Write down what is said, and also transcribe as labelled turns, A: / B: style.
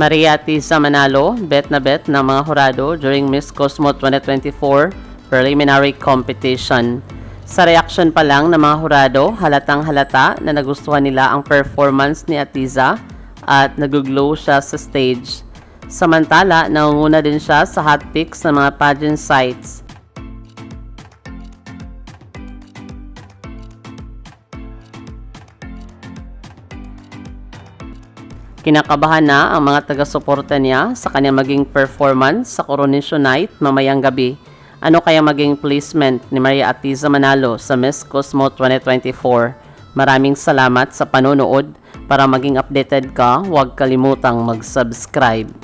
A: Maria Tisa Manalo, bet na bet ng mga hurado during Miss Cosmo 2024 preliminary competition. Sa reaction pa lang ng mga hurado, halatang halata na nagustuhan nila ang performance ni Atiza at naguglow siya sa stage. Samantala, nangunguna din siya sa hot picks ng mga pageant sites. Kinakabahan na ang mga taga-suporta niya sa kanyang maging performance sa Coronation Night mamayang gabi. Ano kaya maging placement ni Maria Atiza Manalo sa Miss Cosmo 2024? Maraming salamat sa panonood. Para maging updated ka, huwag kalimutang mag-subscribe.